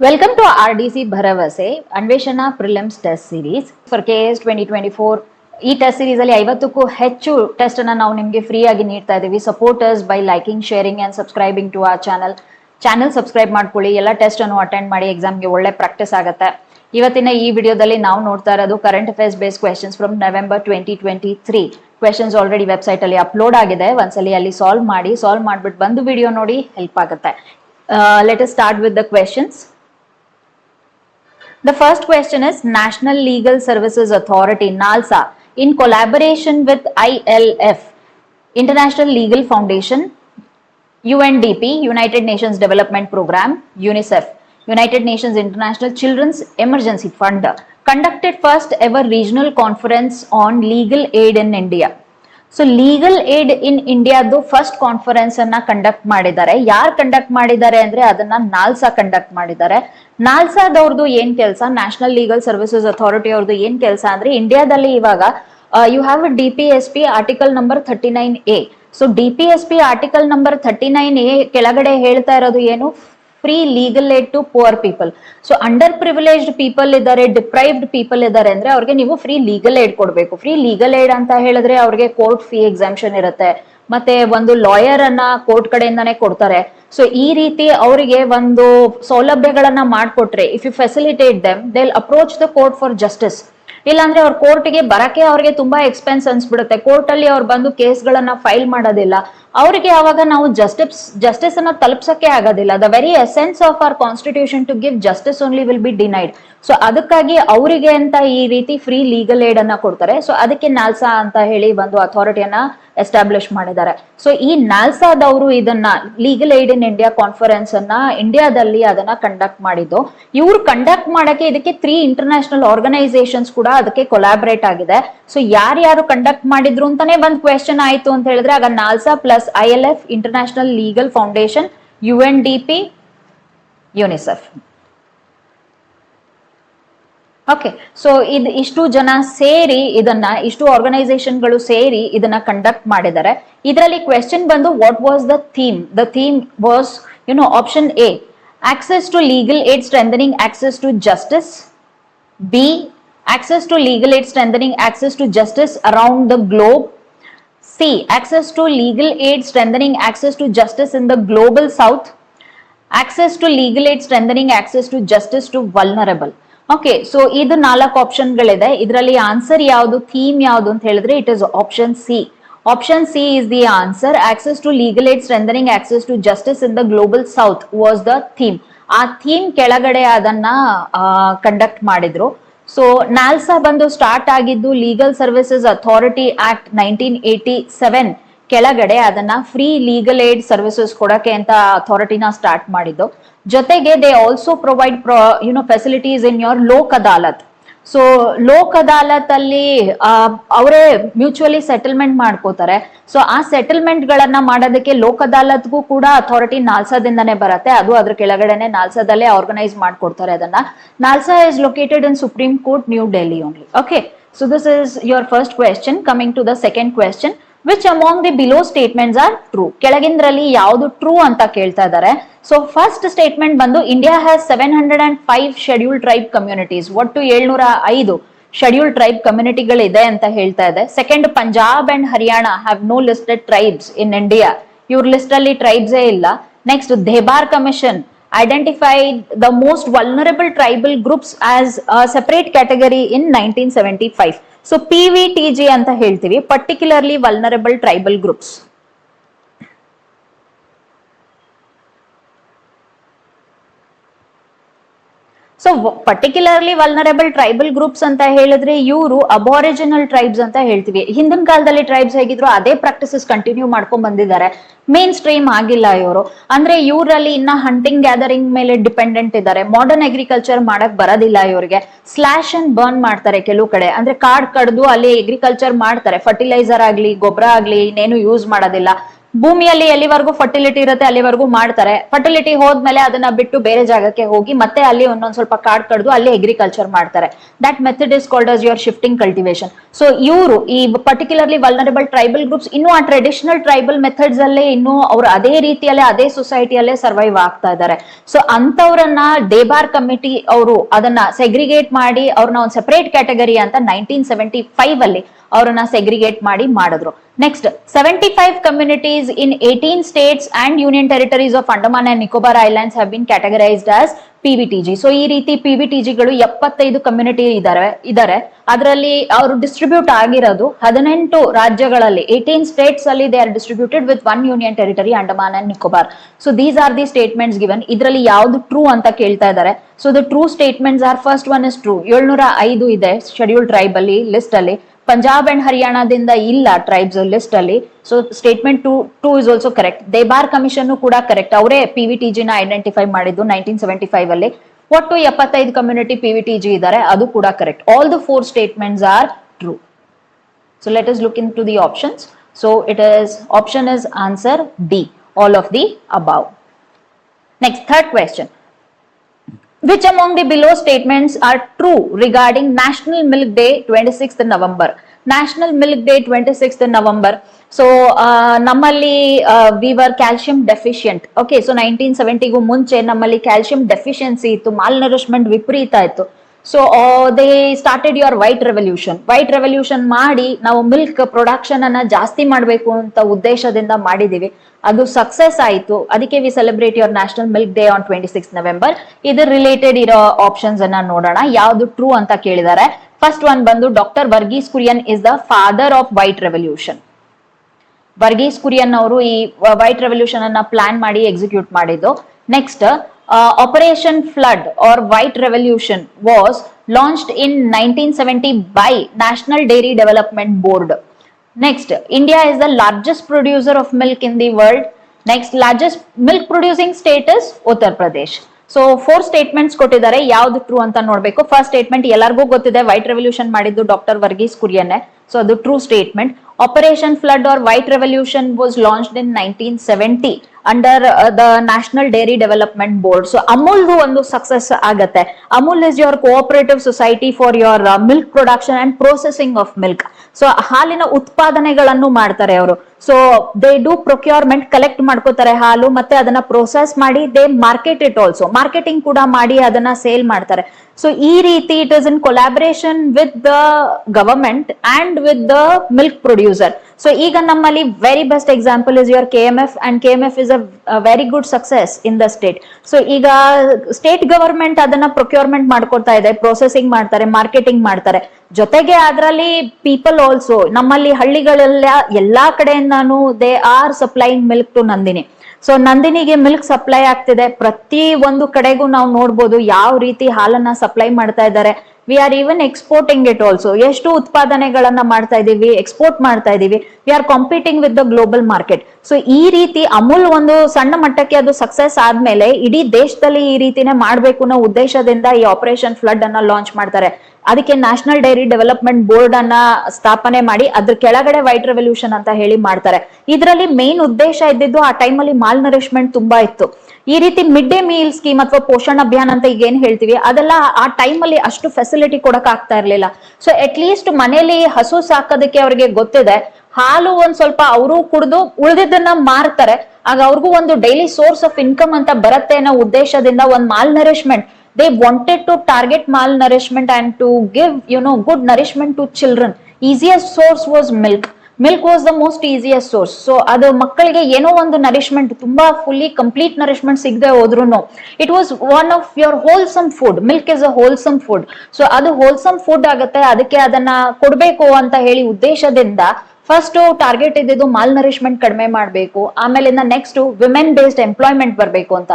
Welcome to RDC Bharavase Anveshana Prelims Test Series. For KS 2024. ಈ test series ಅಲ್ಲಿ ಐವತ್ತಕ್ಕೂ ಹೆಚ್ಚು ಟೆಸ್ಟ್ ಅನ್ನ ನಾವು ನಿಮಗೆ ಫ್ರೀ ಆಗಿ ನೀಡ್ತಾ ಇದ್ದೀವಿ supporters by liking sharing and subscribing to our channel channel subscribe ಮಾಡ್ಕೊಳ್ಳಿ. ಎಲ್ಲ ಟೆಸ್ಟ್ ಅನ್ನು ಅಟೆಂಡ್ ಮಾಡಿ ಎಕ್ಸಾಮ್ಗೆ ಒಳ್ಳೆ ಪ್ರಾಕ್ಟೀಸ್ ಆಗುತ್ತೆ. ಇವತ್ತಿನ ಈ ವಿಡಿಯೋದಲ್ಲಿ ನಾವು ನೋಡ್ತಾ ಇರೋದು current affairs base questions from November twenty twenty three questions already website ಅಲ್ಲಿ ಅಪ್ಲೋಡ್ ಆಗಿದೆ. ಒಂದ್ಸಲಿ ಅಲ್ಲಿ ಸಾಲ್ವ್ ಮಾಡಿ ಸಾಲ್ವ್ ಮಾಡ್ಬಿಟ್ಟು ಬಂದು ವಿಡಿಯೋ ನೋಡಿ ಹೆಲ್ಪ್ ಆಗುತ್ತೆ. Let start with the questions The first question is National Legal Services Authority, NALSA, in collaboration with ILF, International Legal Foundation, UNDP, United Nations Development Program, UNICEF, United Nations International Children's Emergency Fund, conducted first ever regional conference on legal aid in India. So legal aid in ಇಂಡಿಯಾದು first conference ಅನ್ನ conduct ಮಾಡಿದ್ದಾರೆ. ಯಾರು conduct ಮಾಡಿದ್ದಾರೆ ಅಂದ್ರೆ ಅದನ್ನ ನಾಲ್ಸಾ conduct ಮಾಡಿದ್ದಾರೆ. ನಾಲ್ಸಾದವ್ರದ್ದು ಏನ್ ಕೆಲಸ? ನ್ಯಾಷನಲ್ ಲೀಗಲ್ ಸರ್ವಿಸಸ್ ಅಥಾರಿಟಿ ಅವ್ರದ್ದು ಏನ್ ಕೆಲಸ ಅಂದ್ರೆ ಇಂಡಿಯಾದಲ್ಲಿ ಇವಾಗ you have D P S P article number thirty nine A so D P S P article number thirty nine A ಕೆಳಗಡೆ ಹೇಳ್ತಾ ಇರೋದು ಏನು? Free legal aid to poor people so underprivileged people ಇದ್ದಾರೆ ಡಿಪ್ರೈವ್ಡ್ ಪೀಪಲ್ ಇದ್ದಾರೆ ಅಂದ್ರೆ ಅವ್ರಿಗೆ ನೀವು free legal aid ಕೊಡಬೇಕು. ಫ್ರೀ ಲೀಗಲ್ ಏಡ್ ಅಂತ ಹೇಳಿದ್ರೆ ಅವ್ರಿಗೆ ಕೋರ್ಟ್ ಫೀ ಎಕ್ಸಾಮ್ಷನ್ ಇರುತ್ತೆ. ಮತ್ತೆ ಒಂದು ಲಾಯರ್ ಅನ್ನ ಕೋರ್ಟ್ ಕಡೆಯಿಂದಾನೇ ಕೊಡ್ತಾರೆ. ಸೊ ಈ ರೀತಿ ಅವರಿಗೆ ಒಂದು ಸೌಲಭ್ಯಗಳನ್ನ ಮಾಡ್ಕೊಟ್ರೆ if you facilitate them they approach the court for justice ಇಲ್ಲಾಂದ್ರೆ ಅವ್ರ ಕೋರ್ಟ್ಗೆ ಬರಕ್ಕೆ ಅವ್ರಿಗೆ ತುಂಬಾ ಎಕ್ಸ್ಪೆನ್ಸ್ ಅನ್ಸ್ಬಿಡುತ್ತೆ. ಕೋರ್ಟ್ ಅಲ್ಲಿ ಅವ್ರು ಬಂದು ಕೇಸ್ಗಳನ್ನ ಫೈಲ್ ಮಾಡೋದಿಲ್ಲ. ಅವರಿಗೆ ಅವಾಗ ನಾವು ಜಸ್ಟಿಸ್ ಜಸ್ಟಿಸ್ ಅನ್ನ ತಲುಪ್ಸಕ್ಕೆ ಆಗೋದಿಲ್ಲ. The very essence of our constitution to give justice only will be denied so ಅದಕ್ಕಾಗಿ ಅವರಿಗೆ ಅಂತ ಈ ರೀತಿ ಫ್ರೀ ಲೀಗಲ್ ಏಡ್ ಅನ್ನ ಕೊಡ್ತಾರೆ. ಸೊ ಅದಕ್ಕೆ ನಾಲ್ಸಾ ಅಂತ ಹೇಳಿ ಒಂದು ಅಥಾರಿಟಿಯನ್ನ ಎಸ್ಟಾಬ್ಲಿಷ್ ಮಾಡಿದ್ದಾರೆ. ಸೊ ಈ ನಾಲ್ಸಾದವರು ಇದನ್ನ legal aid in India conference ಅನ್ನ ಇಂಡಿಯಾದಲ್ಲಿ ಅದನ್ನ ಕಂಡಕ್ಟ್ ಮಾಡಿದ್ದು. ಇವ್ರು ಕಂಡಕ್ಟ್ ಮಾಡಕ್ಕೆ ಇದಕ್ಕೆ ತ್ರೀ ಇಂಟರ್ನ್ಯಾಷನಲ್ ಆರ್ಗನೈಸೇಷನ್ಸ್ ಕೂಡ ಅದಕ್ಕೆ ಕೊಲಾಬರೇಟ್ ಆಗಿದೆ. ಸೊ ಯಾರ್ಯಾರು ಕಂಡಕ್ಟ್ ಮಾಡಿದ್ರು ಅಂತಾನೆ ಒಂದು ಕ್ವೆಶನ್ ಆಯ್ತು ಅಂತ ಹೇಳಿದ್ರೆ, ಆಗ NALSA plus foundation U N D P UNICEF okay so ಇದು ಇಷ್ಟು ಜನ ಸೇರಿ ಇದನ್ನ, ಇಷ್ಟು ಆರ್ಗನೈಸೇಷನ್ಗಳು ಸೇರಿ ಇದನ್ನ ಕಂಡಕ್ಟ್ ಮಾಡಿದ್ದಾರೆ. ಇದರಲ್ಲಿ ಕ್ವೆಶನ್ ಬಂದು what was the theme the theme was you know option A access to legal aid strengthening access to justice B access to legal aid strengthening access to justice around the globe C Access to legal aid strengthening access to justice in the global south Access to legal aid strengthening access to justice to vulnerable. Okay so ಇದು ನಾಲ್ಕು ಆಪ್ಷನ್ಗಳಿದೆ ಇದರಲ್ಲಿ answer ಯಾವುದು theme ಯಾವುದು ಅಂತ ಹೇಳಿದ್ರೆ it is option C option C is the answer access to legal aid strengthening access to justice in the global south was the theme ಆ theme ಕೆಳಗಡೆ ಅದನ್ನ ಕಂಡಕ್ಟ್ ಮಾಡಿದ್ರು. ಸೊ ನಾಲ್ಸಾ ಬಂದು ಸ್ಟಾರ್ಟ್ ಆಗಿದ್ದು legal services authority act nineteen eighty seven ಕೆಳಗಡೆ ಅದನ್ನ free legal aid services ಕೊಡಕ್ಕೆ ಅಂತ ಅಥಾರಿಟಿನ ಸ್ಟಾರ್ಟ್ ಮಾಡಿದ್ದು. ಜೊತೆಗೆ they also provide you know facilities in your Lok Adalat. So Lok Adalat ಅಲ್ಲಿ ಅವರೇ ಮ್ಯೂಚುವಲಿ ಸೆಟಲ್ಮೆಂಟ್ ಮಾಡ್ಕೋತಾರೆ. ಸೊ ಆ ಸೆಟಲ್ಮೆಂಟ್ ಗಳನ್ನ ಮಾಡೋದಕ್ಕೆ ಲೋಕ್ ಅದಾಲತ್ಗೂ ಕೂಡ ಅಥಾರಿಟಿ ನಾಲ್ಸಾದಿಂದಾನೇ ಬರುತ್ತೆ. ಅದು ಅದ್ರ ಕೆಳಗಡೆನೆ ನಾಲ್ಸಾದಲ್ಲೇ ಆರ್ಗನೈಸ್ ಮಾಡ್ಕೊಡ್ತಾರೆ ಅದನ್ನ. NALSA is located in supreme court New Delhi only okay so this is your first question coming to the second question which among the below statements are true ಕೆಳಗಿಂದ್ರಲ್ಲಿ ಯಾವುದು true ಅಂತ ಕೇಳ್ತಾ ಇದ್ದಾರೆ. So first statement ಬಂದು India has seven hundred and five schedule tribe communities ಒಟ್ಟು ಏಳ್ನೂರ ಐದು schedule tribe ಕಮ್ಯುನಿಟಿಗಳಿದೆ ಅಂತ ಹೇಳ್ತಾ ಇದೆ. Second Punjab and Haryana have no listed tribes in India ಇವ್ರ ಲಿಸ್ಟ್ ಅಲ್ಲಿ ಟ್ರೈಬ್ಸೇ ಇಲ್ಲ. Next Dhebar commission tribal groups as separate category in nineteen seventy five so P V T G ಅಂತ ಹೇಳ್ತೀವಿ particularly vulnerable tribal groups so particularly vulnerable tribal groups ಅಂತ ಹೇಳಿದ್ರೆ ಇವರು aboriginal tribes ಅಂತ ಹೇಳ್ತೀವಿ. ಹಿಂದಿನ ಕಾಲದಲ್ಲಿ ಟ್ರೈಬ್ಸ್ ಹೇಗಿದ್ರು ಅದೇ ಪ್ರಾಕ್ಟೀಸಸ್ ಕಂಟಿನ್ಯೂ ಮಾಡ್ಕೊಂಡ್ ಬಂದಿದ್ದಾರೆ. ಮೇನ್ ಸ್ಟ್ರೀಮ್ ಆಗಿಲ್ಲ ಇವರು. ಅಂದ್ರೆ ಇವರಲ್ಲಿ ಇನ್ನ ಹಂಟಿಂಗ್ ಗ್ಯಾದರಿಂಗ್ ಮೇಲೆ ಡಿಪೆಂಡೆಂಟ್ ಇದ್ದಾರೆ. ಮಾಡರ್ನ್ ಅಗ್ರಿಕಲ್ಚರ್ ಮಾಡಕ್ ಬರೋದಿಲ್ಲ ಇವರಿಗೆ. ಸ್ಲಾಶ್ ಅಂಡ್ ಬರ್ನ್ ಮಾಡ್ತಾರೆ ಕೆಲವು ಕಡೆ. ಅಂದ್ರೆ ಕಾಡ್ ಕಡ್ದು ಅಲ್ಲಿ ಅಗ್ರಿಕಲ್ಚರ್ ಮಾಡ್ತಾರೆ. ಫರ್ಟಿಲೈಸರ್ ಆಗ್ಲಿ ಗೊಬ್ಬರ ಆಗ್ಲಿ ಇನ್ನೇನು ಯೂಸ್ ಮಾಡೋದಿಲ್ಲ. ಭೂಮಿಯಲ್ಲಿ ಎಲ್ಲಿವರೆಗೂ ಫರ್ಟಿಲಿಟಿ ಇರುತ್ತೆ, ಅಲ್ಲಿವರೆಗೂ ಮಾಡ್ತಾರೆ. ಫರ್ಟಿಲಿಟಿ ಹೋದ್ಮೇಲೆ ಅದನ್ನ ಬಿಟ್ಟು ಬೇರೆ ಜಾಗಕ್ಕೆ ಹೋಗಿ ಮತ್ತೆ ಅಲ್ಲಿ ಒಂದೊಂದ್ ಸ್ವಲ್ಪ ಕಾಡ್ ಕಡ್ದು ಅಲ್ಲಿ ಅಗ್ರಿಕಲ್ಚರ್ ಮಾಡ್ತಾರೆ. That method is called as your shifting cultivation so ಇವರು ಈ ಪರ್ಟಿಕ್ಯುಲರ್ಲಿ ವಲ್ನರಬಲ್ ಟ್ರೈಬಲ್ ಗ್ರೂಪ್ಸ್ ಇನ್ನೂ ಆ ಟ್ರೆಡಿಷನಲ್ ಟ್ರೈಬಲ್ ಮೆಥಡ್ಸ್ ಅಲ್ಲೇ ಇನ್ನೂ ಅವ್ರು ಅದೇ ರೀತಿಯಲ್ಲೇ, ಅದೇ ಸೊಸೈಟಿಯಲ್ಲೇ ಸರ್ವೈವ್ ಆಗ್ತಾ ಇದ್ದಾರೆ. ಸೊ ಅಂತವ್ರನ್ನ ಡೇಬಾರ್ ಕಮಿಟಿ ಅವರು ಅದನ್ನ ಸೆಗ್ರಿಗೇಟ್ ಮಾಡಿ ಅವ್ರನ್ನ ಒಂದು ಸೆಪರೇಟ್ ಕ್ಯಾಟಗರಿ ಅಂತ ನೈನ್ಟೀನ್ ಸೆವೆಂಟಿ ಫೈವ್ ಅಲ್ಲಿ ಅವರನ್ನ ಸೆಗ್ರಿಗೇಟ್ ಮಾಡಿ ಮಾಡಿದ್ರು. Next seventy five communities in eighteen states and union territories of Andaman and Nicobar islands have been categorised as PVTG so ಈ ರೀತಿ ಪಿವಿಟಿಜಿಗಳು ಎಪ್ಪತ್ತೈದು ಕಮ್ಯುನಿಟಿ ಇದಾರೆ ಇದಾರೆ. ಅದರಲ್ಲಿ ಅವರು ಡಿಸ್ಟ್ರಿಬ್ಯೂಟ್ ಆಗಿರೋದು ಹದಿನೆಂಟು ರಾಜ್ಯಗಳಲ್ಲಿ ಏಟೀನ್ ಸ್ಟೇಟ್ಸ್ ಅಲ್ಲಿ they are distributed with one union territory Andaman and Nicobar so these are the statements given ಇದರಲ್ಲಿ ಯಾವ್ದು ಟ್ರೂ ಅಂತ ಕೇಳ್ತಾ ಇದ್ದಾರೆ so the true statements are first one is true ಏಳ್ನೂರ ಐದು ಇದೆ ಶೆಡ್ಯೂಲ್ ಟ್ರೈಬ್ ಅಲ್ಲಿ ಲಿಸ್ಟ್ ಅಲ್ಲಿ ಪಂಜಾಬ್ ಅಂಡ್ ಹರಿಯಾಣದಿಂದ ಇಲ್ಲ ಟ್ರೈಬ್ಸ್ ಲಿಸ್ಟ್ ಅಲ್ಲಿ. So statement two two is also correct Dhebar commission ಕೂಡ ಕರೆಕ್ಟ್ ಅವರೇ ಪಿ ವಿ ಟಿ ಜಿನ ಐಡೆಂಟಿಫೈ ಮಾಡಿದ್ದು ನೈನ್ಟೀನ್ ಸೆವೆಂಟಿ ಫೈವ್ ಅಲ್ಲಿ. ಒಟ್ಟು ಎಪ್ಪತ್ತೈದು community P V T G ಇದ್ದಾರೆ, ಅದು ಕೂಡ correct all the four statements are true so let us look to the options so it is option is answer D all of the above next third question. Which among the below statements are true regarding national milk day 26th november national milk day 26th november so ನಮ್ಮಲ್ಲಿ we were deficient okay so nineteen ಸೆವೆಂಟಿಗೂ ಮುಂಚೆ ನಮ್ಮಲ್ಲಿ calcium deficiency ಇತ್ತು malnourishment ವಿಪರೀತ ಇತ್ತು so they started your white revolution white revolution ಮಾಡಿ ನಾವು milk production ಅನ್ನ ಜಾಸ್ತಿ ಮಾಡಬೇಕು ಅಂತ ಉದ್ದೇಶದಿಂದ ಮಾಡಿದೀವಿ ಅದು ಸಕ್ಸಸ್ ಆಯಿತು. ಅದಕ್ಕೆ we celebrate your national milk day on twenty six November ಇದು ರಿಲೇಟೆಡ್ ಇರೋ ಆಪ್ಷನ್ಸ್ ಅನ್ನ ನೋಡೋಣ. ಯಾವ್ದು ಟ್ರೂ ಅಂತ ಕೇಳಿದ್ದಾರೆ ಫಸ್ಟ್ ಒನ್ ಬಂದು doctor Verghese Kurien is the father of white revolution Verghese Kurien ಅವರು ಈ ವೈಟ್ ರೆವಲ್ಯೂಷನ್ ಅನ್ನ ಪ್ಲಾನ್ ಮಾಡಿ ಎಕ್ಸಿಕ್ಯೂಟ್ ಮಾಡಿದ್ದು. Next operation flood or white revolution was launched in nineteen seventy by national dairy development board next India is the largest producer of milk in the world next largest milk producing states is Uttar Pradesh so four statements ಕೊಟ್ಟಿದ್ದಾರೆ. ಯಾವ್ದು true ಅಂತ ನೋಡ್ಬೇಕು. First statement ಎಲ್ಲರಿಗೂ ಗೊತ್ತಿದೆ. White revolution ಮಾಡಿದ್ದು doctor Verghese ಕುರಿಯನ್ನೇ so ಅದು true statement operation flood or white revolution was launched in nineteen seventy under the national dairy development board so ಅಮೂಲ್ದು ಒಂದು ಸಕ್ಸಸ್ ಆಗತ್ತೆ. Amul is your cooperative society for your milk production and processing of milk so ಹಾಲಿನ ಉತ್ಪಾದನೆಗಳನ್ನು ಮಾಡ್ತಾರೆ ಅವರು. So they do procurement collect ಮಾಡ್ಕೋತಾರೆ ಹಾಲು, ಮತ್ತೆ ಅದನ್ನ ಪ್ರೊಸೆಸ್ ಮಾಡಿ they market it also marketing ಕೂಡ ಮಾಡಿ ಅದನ್ನ ಸೇಲ್ ಮಾಡ್ತಾರೆ. ಸೊ ಈ ರೀತಿ it is in collaboration with the government and with the milk producer so ಈಗ ನಮ್ಮಲ್ಲಿ very best example is your K M F and K M F is a very good success in the state so ಈಗ state government ಅದನ್ನ procurement ಮಾಡ್ಕೊಡ್ತಾ ಇದೆ processing ಮಾಡ್ತಾರೆ marketing ಮಾಡ್ತಾರೆ. ಜೊತೆಗೆ ಅದರಲ್ಲಿ ಪೀಪಲ್ ಆಲ್ಸೋ ನಮ್ಮಲ್ಲಿ ಹಳ್ಳಿಗಳೆಲ್ಲ ಎಲ್ಲಾ ಕಡೆಯಿಂದಾನು they are supplying milk to Nandini. So ನಂದಿನಿಗೆ milk supply ಆಗ್ತಿದೆ. ಪ್ರತಿ ಒಂದು ಕಡೆಗೂ ನಾವು ನೋಡ್ಬೋದು ಯಾವ ರೀತಿ ಹಾಲನ್ನ ಸಪ್ಲೈ ಮಾಡ್ತಾ ಇದ್ದಾರೆ. We are even exporting it also ಎಷ್ಟು ಉತ್ಪಾದನೆಗಳನ್ನ ಮಾಡ್ತಾ ಇದೀವಿ ಎಕ್ಸ್ಪೋರ್ಟ್ ಮಾಡ್ತಾ ಇದೀವಿ we are competing with the global market so ಈ ರೀತಿ ಅಮೂಲ್ ಒಂದು ಸಣ್ಣ ಮಟ್ಟಕ್ಕೆ ಅದು ಸಕ್ಸಸ್ ಆದ್ಮೇಲೆ ಇಡೀ ದೇಶದಲ್ಲಿ ಈ ರೀತಿನೇ ಮಾಡ್ಬೇಕು ಅನ್ನೋ ಉದ್ದೇಶದಿಂದ ಈ ಆಪರೇಷನ್ ಫ್ಲಡ್ ಅನ್ನ ಲಾಂಚ್ ಮಾಡ್ತಾರೆ. ಅದಕ್ಕೆ ನ್ಯಾಷನಲ್ ಡೈರಿ ಡೆವಲಪ್ಮೆಂಟ್ ಬೋರ್ಡ್ ಅನ್ನ ಸ್ಥಾಪನೆ ಮಾಡಿ ಅದ್ರ ಕೆಳಗಡೆ ವೈಟ್ ರೆವಲ್ಯೂಷನ್ ಅಂತ ಹೇಳಿ ಮಾಡ್ತಾರೆ. ಇದರಲ್ಲಿ ಮೇನ್ ಉದ್ದೇಶ ಇದ್ದಿದ್ದು ಆ ಟೈಮಲ್ಲಿ ಮಾಲ್ ನರಿಶ್ಮೆಂಟ್ ತುಂಬಾ ಇತ್ತು. ಈ ರೀತಿ ಮಿಡ್ ಡೇ ಮೀಲ್ ಸ್ಕೀಮ್ ಅಥವಾ ಪೋಷಣ ಅಭಿಯಾನ ಅಂತ ಈಗ ಏನ್ ಹೇಳ್ತೀವಿ, ಅದೆಲ್ಲ ಆ ಟೈಮಲ್ಲಿ ಅಷ್ಟು ಫೆಸಿಲಿಟಿ ಕೊಡಕ್ ಆಗ್ತಾ ಇರ್ಲಿಲ್ಲ. ಸೊ ಅಟ್ ಲೀಸ್ಟ್ ಮನೇಲಿ ಹಸು ಸಾಕೋದಕ್ಕೆ ಅವ್ರಿಗೆ ಗೊತ್ತಿದೆ, ಹಾಲು ಒಂದ್ ಸ್ವಲ್ಪ ಅವರು ಕುಡಿದು ಉಳಿದಿದ್ದನ್ನ ಮಾರ್ತಾರೆ, ಆಗ ಅವ್ರಿಗೂ ಒಂದು ಡೈಲಿ ಸೋರ್ಸ್ ಆಫ್ ಇನ್ಕಮ್ ಅಂತ ಬರುತ್ತೆ ಅನ್ನೋ ಉದ್ದೇಶದಿಂದ ಒಂದ್ malnourishment they wanted to target malnourishment and to give no good nourishment to children easiest source was milk milk was the most easiest source so ಅದು ಮಕ್ಕಳಿಗೆ ಏನೋ ಒಂದು ನರಿಶ್ಮೆಂಟ್ ತುಂಬಾ ಫುಲ್ಲಿ ಕಂಪ್ಲೀಟ್ ನರಿಶ್ಮೆಂಟ್ ಸಿಗದೆ ಹೋದ್ರು it was one of your wholesome food milk is a wholesome food so ಅದು wholesome food ಆಗುತ್ತೆ, ಅದಕ್ಕೆ ಅದನ್ನ ಕೊಡಬೇಕು ಅಂತ ಹೇಳಿ ಉದ್ದೇಶದಿಂದ ಫಸ್ಟ್ ಟಾರ್ಗೆಟ್ ಇದ್ದಿದ್ದು ಮಾಲ್ ನರಿಶ್ಮೆಂಟ್ ಕಡಿಮೆ ಮಾಡಬೇಕು. ಆಮೇಲಿಂದ ನೆಕ್ಸ್ಟ್ ವಿಮೆನ್ ಬೇಸ್ಡ್ ಎಂಪ್ಲಾಯ್ಮೆಂಟ್ ಬರಬೇಕು ಅಂತ.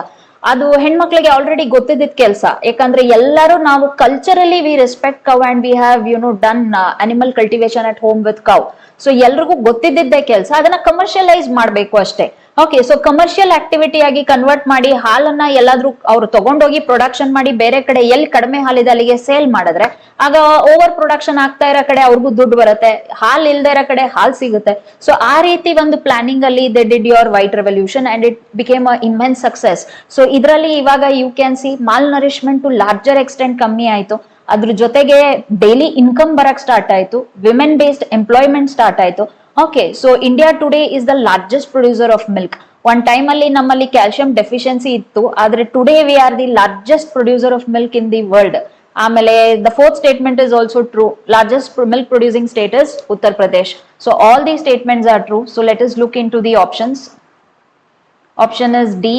ಅದು ಹೆಣ್ಮಕ್ಳಿಗೆ ಆಲ್ರೆಡಿ ಗೊತ್ತಿದ್ದಿದ್ ಕೆಲಸ. ಯಾಕಂದ್ರೆ ಎಲ್ಲರೂ ನಾವು culturally we respect cow and we have you know done animal cultivation at home with cow so ಎಲ್ರಿಗೂ ಗೊತ್ತಿದ್ದಿದ್ದೇ ಕೆಲಸ. ಅದನ್ನ ಕಮರ್ಷಿಯಲೈಸ್ ಮಾಡ್ಬೇಕು ಅಷ್ಟೇ. ಓಕೆ ಸೊ ಕಮರ್ಷಿಯಲ್ ಆಕ್ಟಿವಿಟಿ ಆಗಿ ಕನ್ವರ್ಟ್ ಮಾಡಿ ಹಾಲನ್ನ ಎಲ್ಲಾದ್ರೂ ಅವ್ರು ತಗೊಂಡೋಗಿ ಪ್ರೊಡಕ್ಷನ್ ಮಾಡಿ ಬೇರೆ ಕಡೆ ಎಲ್ಲಿ ಕಡಿಮೆ ಹಾಲಿದೆ ಅಲ್ಲಿಗೆ ಸೇಲ್ ಮಾಡಿದ್ರೆ, ಆಗ ಓವರ್ ಪ್ರೊಡಕ್ಷನ್ ಆಗ್ತಾ ಇರೋ ಕಡೆ ಅವ್ರಿಗೂ ದುಡ್ಡು ಬರುತ್ತೆ. ಹಾಲ್ ಇಲ್ದೇ ಇರೋ ಕಡೆ ಹಾಲ್ ಸಿಗುತ್ತೆ. ಸೊ ಆ ರೀತಿ ಒಂದು ಪ್ಲಾನಿಂಗ್ ಅಲ್ಲಿ they did your white revolution and it became a immense success so ಇದರಲ್ಲಿ ಇವಾಗ you can see malnourishment to larger extent ಕಮ್ಮಿ ಆಯ್ತು. ಅದ್ರ ಜೊತೆಗೆ ಡೈಲಿ ಇನ್ಕಮ್ ಬರಕ್ ಸ್ಟಾರ್ಟ್ ಆಯ್ತು. ವಿಮೆನ್ ಬೇಸ್ಡ್ ಎಂಪ್ಲಾಯ್ಮೆಂಟ್ ಸ್ಟಾರ್ಟ್ ಆಯ್ತು. Okay so India today is the largest producer of milk one time ಅಲ್ಲಿ ನಮ್ಮಲ್ಲಿ ಕ್ಯಾಲ್ಸಿಯಂ ಡೆಫಿಷಿಯನ್ಸಿ ಇತ್ತು, ಆದ್ರೆ today we are the largest producer of milk in the world ಆಮೇಲೆ the fourth statement is also true largest milk producing states Uttar Pradesh so all the statements are true so let us look into the options option is D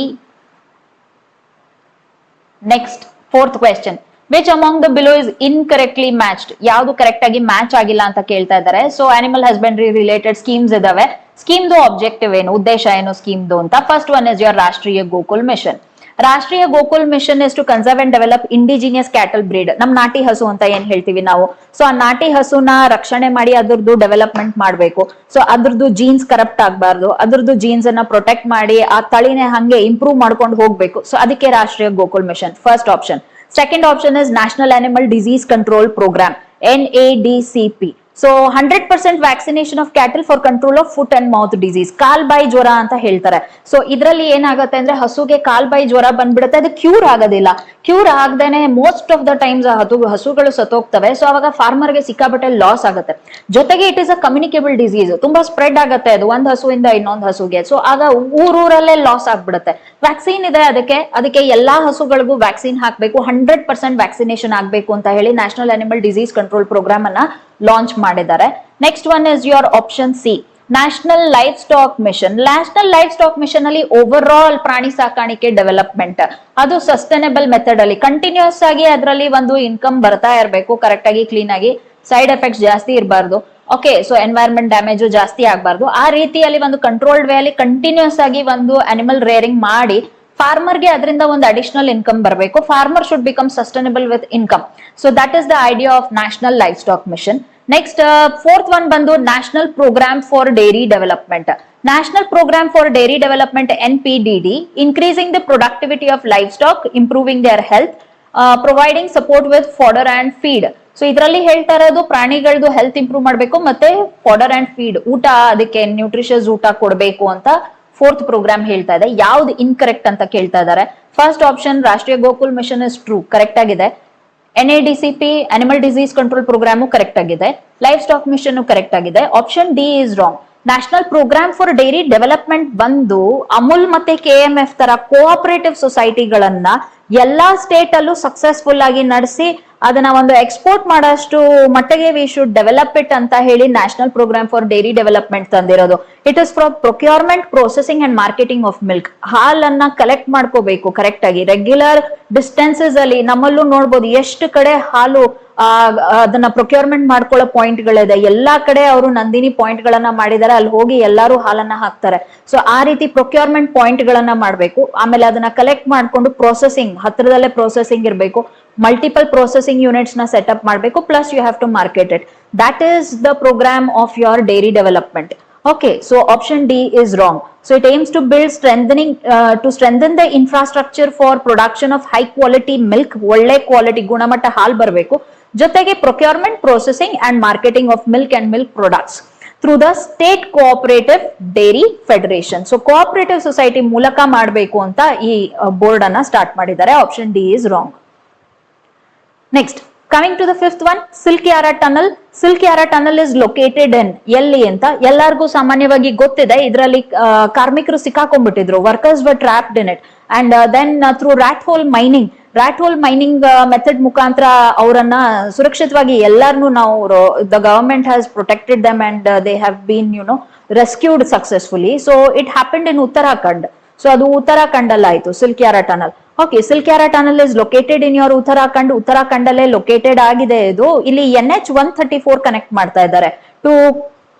next fourth question which among the below is incorrectly matched ಯಾವ್ದು correct ಆಗಿ match ಆಗಿಲ್ಲ ಅಂತ ಕೇಳ್ತಾ ಇದ್ದಾರೆ. So animal husbandry related schemes ಇದಾವೆ. ಸ್ಕೀಮ್ದು objective ಏನು? ಉದ್ದೇಶ ಏನು ಸ್ಕೀಮ್ದು ಅಂತ? First one is your Rashtriya Gokul mission Rashtriya Gokul mission is to conserve and develop indigenous cattle breed ನಮ್ ನಾಟಿ ಹಸು ಅಂತ ಏನ್ ಹೇಳ್ತೀವಿ ನಾವು? ಸೊ ಆ ನಾಟಿ ಹಸುನ ರಕ್ಷಣೆ ಮಾಡಿ ಅದ್ರದ್ದು ಡೆವಲಪ್ಮೆಂಟ್ ಮಾಡ್ಬೇಕು. ಸೊ ಅದ್ರದ್ದು ಜೀನ್ಸ್ ಕರಪ್ಟ್ ಆಗಬಾರ್ದು. ಅದ್ರದ್ದು ಜೀನ್ಸ್ ಅನ್ನ ಪ್ರೊಟೆಕ್ಟ್ ಮಾಡಿ ಆ ತಳಿನೇ ಹಂಗೆ ಇಂಪ್ರೂವ್ ಮಾಡ್ಕೊಂಡು ಹೋಗ್ಬೇಕು. ಸೊ ಅದಕ್ಕೆ Rashtriya Gokul mission first option Second option is National Animal Disease Control Program, NADCP. So hundred percent vaccination of cattle for control of foot and mouth disease ಕಾಲ್ ಬಾಯಿ ಜ್ವರ ಅಂತ ಹೇಳ್ತಾರೆ. ಸೊ ಇದರಲ್ಲಿ ಏನಾಗುತ್ತೆ ಅಂದ್ರೆ ಹಸುಗೆ ಕಾಲ್ ಜ್ವರ ಬಂದ್ಬಿಡುತ್ತೆ. ಅದು ಕ್ಯೂರ್ ಆಗೋದಿಲ್ಲ. ಕ್ಯೂರ್ ಆಗದೇನೆ ಮೋಸ್ಟ್ ಆಫ್ ದ ಟೈಮ್ಸ್ ಹಸು ಹಸುಗಳು ಸತ್ತೋಗ್ತವೆ. ಸೊ ಅವಾಗ ಫಾರ್ಮರ್ಗೆ ಸಿಕ್ಕಾಪಟ್ಟೆ ಲಾಸ್ ಆಗುತ್ತೆ. ಜೊತೆಗೆ it is a communicable disease ತುಂಬಾ ಸ್ಪ್ರೆಡ್ ಆಗುತ್ತೆ ಅದು. ಒಂದ್ ಹಸುವಿಂದ ಇನ್ನೊಂದು ಹಸುಗೆ. ಸೊ ಆಗ ಊರೂರಲ್ಲೇ ಲಾಸ್ ಆಗ್ಬಿಡುತ್ತೆ. ವ್ಯಾಕ್ಸಿನ್ ಇದೆ ಅದಕ್ಕೆ. ಅದಕ್ಕೆ ಎಲ್ಲಾ ಹಸುಗಳಿಗೂ ವ್ಯಾಕ್ಸಿನ್ ಹಾಕಬೇಕು. ಹಂಡ್ರೆಡ್ ಪರ್ಸೆಂಟ್ ವ್ಯಾಕ್ಸಿನೇಷನ್ ಆಗಬೇಕು ಅಂತ ಹೇಳಿ national animal disease control programme ಅನ್ನ ಲಾಂಚ್ ಮಾಡಿದ್ದಾರೆ. Next one is your option C national livestock mission national livestock mission ಅಲ್ಲಿ ಓವರ್ ಆಲ್ ಪ್ರಾಣಿ ಸಾಕಾಣಿಕೆ ಡೆವಲಪ್ಮೆಂಟ್ ಅದು ಸಸ್ಟೈನಬಲ್ ಮೆಥಡ್ ಅಲ್ಲಿ ಕಂಟಿನ್ಯೂಸ್ ಆಗಿ ಅದರಲ್ಲಿ ಒಂದು ಇನ್ಕಮ್ ಬರ್ತಾ ಇರಬೇಕು ಕರೆಕ್ಟ್ ಆಗಿ ಕ್ಲೀನ್ ಆಗಿ. ಸೈಡ್ ಎಫೆಕ್ಟ್ಸ್ ಜಾಸ್ತಿ ಇರಬಾರ್ದು. ಓಕೆ ಸೊ ಎನ್ವೈರ್ಮೆಂಟ್ ಡ್ಯಾಮೇಜ್ ಜಾಸ್ತಿ ಆಗಬಾರ್ದು. ಆ ರೀತಿಯಲ್ಲಿ ಒಂದು ಕಂಟ್ರೋಲ್ಡ್ ವೇ ಅಲ್ಲಿ ಕಂಟಿನ್ಯೂಸ್ ಆಗಿ ಒಂದು ಅನಿಮಲ್ ರೇರಿಂಗ್ ಮಾಡಿ ಫಾರ್ಮರ್ಗೆ ಅದರಿಂದ ಒಂದು ಅಡಿಷನಲ್ ಇನ್ಕಮ್ ಬರಬೇಕು. Farmer should become sustainable with income so that is the idea of national livestock mission next fourth one ಬಂದು national programme for dairy development national programme for dairy development N P D D increasing the productivity of livestock improving their health providing support with fodder and feed so ಇದರಲ್ಲಿ ಹೇಳ್ತಾ ಇರೋದು ಪ್ರಾಣಿಗಳದ್ದು health improve ಮಾಡಬೇಕು ಮತ್ತೆ fodder and feed ಊಟ, ಅದಕ್ಕೆ nutritious ಊಟ ಕೊಡಬೇಕು ಅಂತ ಫೋರ್ತ್ ಪ್ರೋಗ್ರಾಮ್ ಹೇಳ್ತಾ ಇದೆ ಯಾವ್ದು ಇನ್ಕರೆಕ್ಟ್ ಅಂತ ಕೇಳ್ತಾ ಇದ್ದಾರೆ first option Rashtriya Gokul mission is true correct ಆಗಿದೆ. N A D C P animal disease control programme correct ಆಗಿದೆ. ಲೈಫ್ ಸ್ಟಾಕ್ ಮಿಷನ್ ಕರೆಕ್ಟ್ ಆಗಿದೆ. Option D is wrong national programme for dairy development ಬಂದು ಅಮುಲ್ ಮತ್ತೆ K M F ತರ cooperative ಸೊಸೈಟಿಗಳನ್ನ ಎಲ್ಲಾ state ಅಲ್ಲೂ successful ಆಗಿ ನಡೆಸಿ ಅದನ್ನ ಒಂದು ಎಕ್ಸ್ಪೋರ್ಟ್ ಮಾಡೋಷ್ಟು ಮಟ್ಟಿಗೆ ವಿ ಶುಡ್ ಡೆವಲಪ್ ಇಟ್ ಅಂತ ಹೇಳಿ national programme for dairy development ತಂದಿರೋದು. It is for procurement processing and marketing of milk ಹಾಲನ್ನ ಕಲೆಕ್ಟ್ ಮಾಡ್ಕೋಬೇಕು ಕರೆಕ್ಟ್ ಆಗಿ. ರೆಗ್ಯುಲರ್ ಡಿಸ್ಟೆನ್ಸಸ್ ಅಲ್ಲಿ ನಮ್ಮಲ್ಲೂ ನೋಡ್ಬೋದು ಎಷ್ಟು ಕಡೆ ಹಾಲು ಅದನ್ನ ಪ್ರೊಕ್ಯೂರ್ಮೆಂಟ್ ಮಾಡ್ಕೊಳ್ಳೋ ಪಾಯಿಂಟ್ ಗಳಿದೆ. ಎಲ್ಲಾ ಕಡೆ ಅವರು ನಂದಿನಿ ಪಾಯಿಂಟ್ ಗಳನ್ನ ಮಾಡಿದ್ದಾರೆ ಅಲ್ಲಿ ಹೋಗಿ ಎಲ್ಲರೂ ಹಾಲನ್ನ ಹಾಕ್ತಾರೆ. ಸೊ ಆ ರೀತಿ ಪ್ರೊಕ್ಯೂರ್ಮೆಂಟ್ ಪಾಯಿಂಟ್ ಗಳನ್ನ ಮಾಡ್ಬೇಕು. ಆಮೇಲೆ ಅದನ್ನ ಕಲೆಕ್ಟ್ ಮಾಡ್ಕೊಂಡು ಪ್ರೊಸೆಸಿಂಗ್ ಹತ್ರದಲ್ಲೇ ಪ್ರೊಸೆಸಿಂಗ್ ಇರಬೇಕು ಮಲ್ಟಿಪಲ್ ಪ್ರೊಸೆಸಿಂಗ್ ಯೂನಿಟ್ಸ್ನ ಸೆಟಪ್ ಮಾಡಬೇಕು plus you have to market it that is the programme of your dairy development okay so option D is wrong so it aims to build strengthening to strengthen the infrastructure for production of high quality milk ಒಳ್ಳೆ quality ಗುಣಮಟ್ಟ ಹಾಲ್ ಬರಬೇಕು. ಜೊತೆಗೆ procurement processing and marketing of milk and milk products through the state cooperative dairy federation so cooperative society ಮೂಲಕ ಮಾಡಬೇಕು ಅಂತ ಈ board ಅನ್ನ ಸ್ಟಾರ್ಟ್ ಮಾಡಿದ್ದಾರೆ. Option D is wrong next coming to the fifth one Silkyara tunnel Silkyara tunnel is located in ಎಲ್ಲಿ ಅಂತ ಎಲ್ಲರಿಗೂ ಸಾಮಾನ್ಯವಾಗಿ ಗೊತ್ತಿದೆ. ಇದರಲ್ಲಿ ಕಾರ್ಮಿಕರು ಸಿಕ್ಕಾಕೊಂಡ್ಬಿಟ್ಟಿದ್ರು. Workers were trapped in it and then through rat hole mining rat hole mining method ಮುಖಾಂತರ ಅವರನ್ನ ಸುರಕ್ಷಿತವಾಗಿ ಎಲ್ಲಾರನು ನಾವು the government has protected them and they have been you know rescued successfully so it happened in Uttarakhand so ಅದು ಉತ್ತರಾಖಂಡ್ ಆಯ್ತು Silkyara tunnel okay Silkyara tunnel is located in your Uttarakhand Uttarakhand ಅಲ್ಲೇ located ಆಗಿದೆ ಇದು. ಇಲ್ಲಿ N H one thirty four connect ಮಾಡ್ತಾ ಇದ್ದಾರೆ. To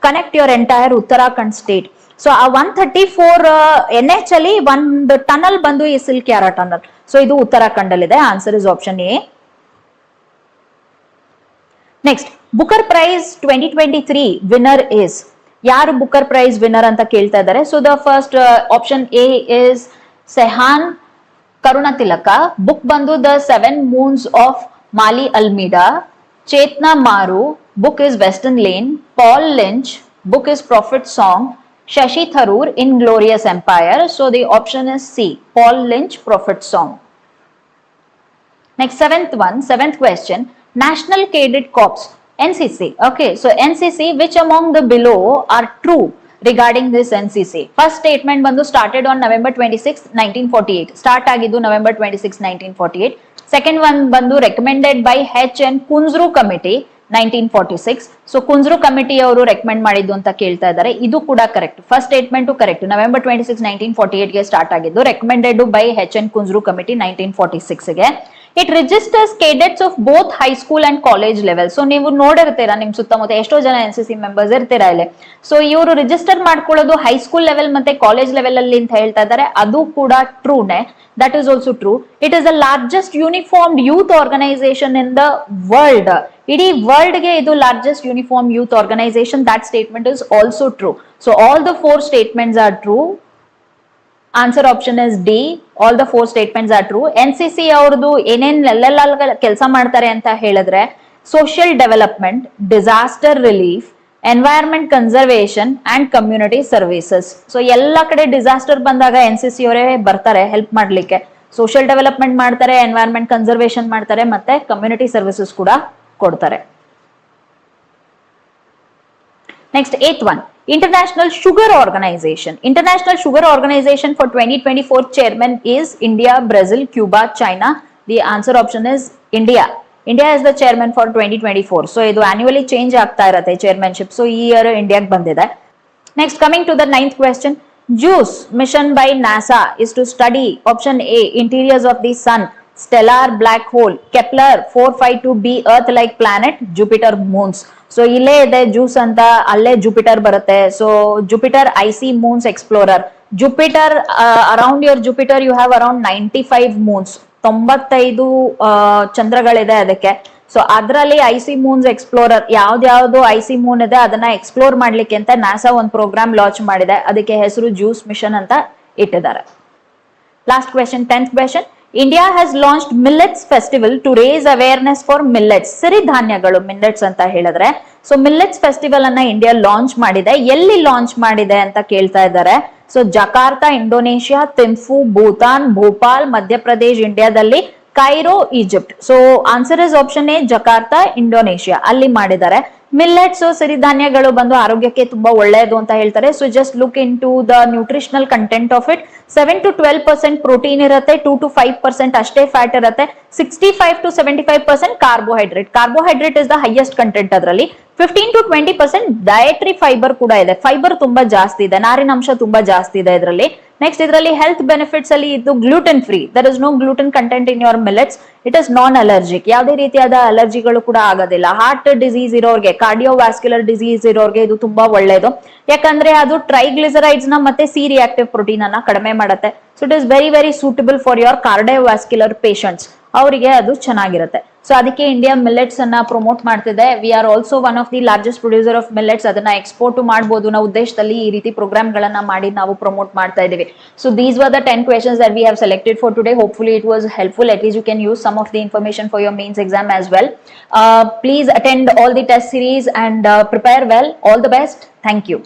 connect your entire Uttarakhand state so ಆ one thirty four N H ಅಲ್ಲಿ ಒಂದು ಟನಲ್ ಬಂದು ಈ ಸಿಲ್ಕ್ಯಾರ ಟನಲ್ ಸೊ ಇದು ಉತ್ತರಾಖಂಡ್ ಅಲ್ಲಿ ಇದೆ answer is option A next Booker prize twenty twenty three winner is ಯಾರು ಬುಕರ್ ಪ್ರೈಸ್ ವಿನ್ನರ್ ಅಂತ ಕೇಳ್ತಾ ಇದ್ದಾರೆ? So the first option A is Shehan Karunatilaka book ಬಂದು the seven moons of Maali Almeida Chetna Maroo book is western lane Paul Lynch book is prophet Song, Shashi Tharoor, in Glorious Empire. So the option is C, Paul Lynch, Prophet Song. Next, seventh one, seventh question. National Cadet Corps, NCC. Okay, so NCC, which among the below are true regarding this NCC? First statement bandhu started on November 26, 1948. Start agidu November 26, 1948. Second one bandhu recommended by H and Kunzru Committee. Nineteen forty six. So Kunzru committee ಅವರು recommend ಮಾಡಿದ್ದು ಅಂತ ಕೇಳ್ತಾ ಇದ್ದಾರೆ. ಇದು ಕೂಡ correct first statement correct November twenty six nineteen forty ಏಟ್ಗೆ start ಆಗಿದ್ದು recommended by H N Kunzru committee nineteen forty ಸಿಕ್ಸ್ಗೆ. It registers cadets of both high school and college level so ನೀವು ನೋಡಿರ್ತೀರಾ ನಿಮ್ ಸುತ್ತಮುತ್ತ? ಎಷ್ಟೋ ಜನ ಎನ್ ಸಿ ಸಿ ಮೆಂಬರ್ಸ್ ಇರ್ತೀರಾ ಇಲ್ಲಿ. So ಇವರು ರಿಜಿಸ್ಟರ್ ಮಾಡ್ಕೊಳ್ಳೋದು ಹೈಸ್ಕೂಲ್ ಲೆವೆಲ್ ಮತ್ತೆ ಕಾಲೇಜ್ ಲೆವೆಲ್ ಅಲ್ಲಿ ಅಂತ ಹೇಳ್ತಾ ಇದ್ದಾರೆ. ಅದು ಕೂಡ ಟ್ರೂನೆ that is also true it is the largest uniformed youth organisation in the world ಇಡೀ ವರ್ಲ್ಡ್ಗೆ ಇದು largest uniform youth organisation that statement is also true so all the four statements are true answer option is D all the four statements are true N C C ಅವ್ರದ್ದು ಏನೇನ್ ಎಲ್ಲೆಲ್ಲ ಕೆಲಸ ಮಾಡ್ತಾರೆ ಅಂತ ಹೇಳಿದ್ರೆ social development disaster relief environment conservation and community services so ಎಲ್ಲ ಕಡೆ disaster ಬಂದಾಗ ಎನ್ ಸಿ ಸಿ ಅವರೇ ಬರ್ತಾರೆ ಹೆಲ್ಪ್ ಮಾಡ್ಲಿಕ್ಕೆ. ಸೋಷಿಯಲ್ ಡೆವಲಪ್ಮೆಂಟ್ ಮಾಡ್ತಾರೆ ಎನ್ವೈರ್ಮೆಂಟ್ ಕನ್ಸರ್ವೇಷನ್ ಮಾಡ್ತಾರೆ, ಮತ್ತೆ ಕಮ್ಯುನಿಟಿ ಸರ್ವಿಸಸ್ ಕೂಡ ಕೊಡ್ತಾರೆ. Next, eighth one. International Sugar Organization. International Sugar Organization for 2024 chairman is India, Brazil, Cuba, China. The answer option is India. India is the chairman for 2024. So, ಇದು annually change ಆಗ್ತಾ ಇರತ್ತೆ chairmanship. So, ಈ year India ಬಂದಿದೆ. Next, coming to the ninth question. JUICE mission by NASA is to study option A, interiors of the sun, stellar black hole, Kepler 452b, Earth-like planet, Jupiter moons. So ಇಲ್ಲೇ ಇದೆ juice ಅಂತ ಅಲ್ಲೇ Jupiter ಬರುತ್ತೆ. So Jupiter icy moons explorer Jupiter around your Jupiter you have around ninety five moons ತೊಂಬತ್ತೈದು ಚಂದ್ರಗಳಿದೆ ಅದಕ್ಕೆ. So ಅದರಲ್ಲಿ icy moons explorer ಯಾವ್ದ್ಯಾವ್ದು ಐ ಸಿ ಮೂನ್ ಇದೆ ಅದನ್ನ ಎಕ್ಸ್ಪ್ಲೋರ್ ಮಾಡ್ಲಿಕ್ಕೆ ಅಂತ ನಾಸಾ ಒಂದು ಪ್ರೋಗ್ರಾಮ್ ಲಾಂಚ್ ಮಾಡಿದೆ. ಅದಕ್ಕೆ ಹೆಸರು ಜ್ಯೂಸ್ ಮಿಷನ್ ಅಂತ ಇಟ್ಟಿದ್ದಾರೆ. Last question tenth question India has launched millets festival to raise awareness for millets ಸಿರಿಧಾನ್ಯಗಳು ಮಿಲ್ಲೆಟ್ಸ್ ಅಂತ ಹೇಳಿದ್ರೆ ಸೊ ಮಿಲ್ಲೆಟ್ಸ್ ಫೆಸ್ಟಿವಲ್ ಅನ್ನ ಇಂಡಿಯಾ ಲಾಂಚ್ ಮಾಡಿದೆ. ಎಲ್ಲಿ ಲಾಂಚ್ ಮಾಡಿದೆ ಅಂತ ಕೇಳ್ತಾ ಇದ್ದಾರೆ? So Jakarta Indonesia Thimphu Bhutan Bhopal Madhya Pradesh ಇಂಡಿಯಾದಲ್ಲಿ Cairo, Egypt. So answer is option A Jakarta, Indonesia. ಅಲ್ಲಿ ಮಾಡಿದ್ದಾರೆ. ಮಿಲ್ಲೆಟ್ಸ್ ಸಿರಿಧಾನ್ಯಗಳು ಬಂದು ಆರೋಗ್ಯಕ್ಕೆ ತುಂಬಾ ಒಳ್ಳೆಯದು ಅಂತ ಹೇಳ್ತಾರೆ. So just look into the nutritional content of it seven to twelve percent protein ಇರುತ್ತೆ ಟೂ ಟು ಫೈವ್ ಪರ್ಸೆಂಟ್ ಅಷ್ಟೇ ಫ್ಯಾಟ್ ಇರುತ್ತೆ. Sixty five to seventy five percent carbohydrate carbohydrate is the highest content ಅದರಲ್ಲಿ. Fifteen to twenty percent dietary fibre ಕೂಡ ಇದೆ. Fibre ತುಂಬಾ ಜಾಸ್ತಿ ಇದೆ. ನಾರಿನ ಅಂಶ ತುಂಬಾ ಜಾಸ್ತಿ ಇದೆ ಇದರಲ್ಲಿ. ನೆಕ್ಸ್ಟ್ ಇದರಲ್ಲಿ ಹೆಲ್ತ್ ಬೆನಿಫಿಟ್ಸ್ ಅಲ್ಲಿ ಇದು gluten free there is no gluten content in your millets it is non allergic ಯಾವುದೇ ರೀತಿಯಾದ ಅಲರ್ಜಿಗಳು ಕೂಡ ಆಗೋದಿಲ್ಲ. ಹಾರ್ಟ್ ಡಿಸೀಸ್ ಇರೋರ್ಗೆ ಕಾರ್ಡಿಯೋವ್ಯಾಸ್ಕ್ಯುಲರ್ ಡಿಸೀಸ್ ಇರೋರ್ಗೆ ಇದು ತುಂಬಾ ಒಳ್ಳೇದು. ಯಾಕಂದ್ರೆ ಅದು ಟ್ರೈಗ್ಲಿಸರೈಡ್ಸ್ನ ಮತ್ತೆ ಸಿ ರಿಯಾಕ್ಟಿವ್ ಪ್ರೋಟೀನ್ ಅನ್ನ ಕಡಿಮೆ ಮಾಡುತ್ತೆ. So it is very very suitable for your cardiovascular patients ಅವರಿಗೆ ಅದು ಚೆನ್ನಾಗಿರುತ್ತೆ. ಸೊ ಅದಕ್ಕೆ ಇಂಡಿಯಾ ಮಿಲೆಟ್ಸ್ ಅನ್ನ ಪ್ರಮೋಟ್ ಮಾಡ್ತಿದೆ. We are also one of the largest producer of millets ಅದನ್ನ ಎಕ್ಸ್ಪೋರ್ಟ್ ಮಾಡಬಹುದು ನಾವು ಉದ್ದೇಶದಲ್ಲಿ ಈ ರೀತಿ ಪ್ರೋಗ್ರಾಮ್ ಗಳನ್ನ ಮಾಡಿ ನಾವು ಪ್ರಮೋಟ್ ಮಾಡ್ತಾ ಇದೀವಿ so these were the ten questions that we have selected for today hopefully it was helpful at least you can use some of the information for your mains exam as well please attend all the test series and prepare well all the best thank you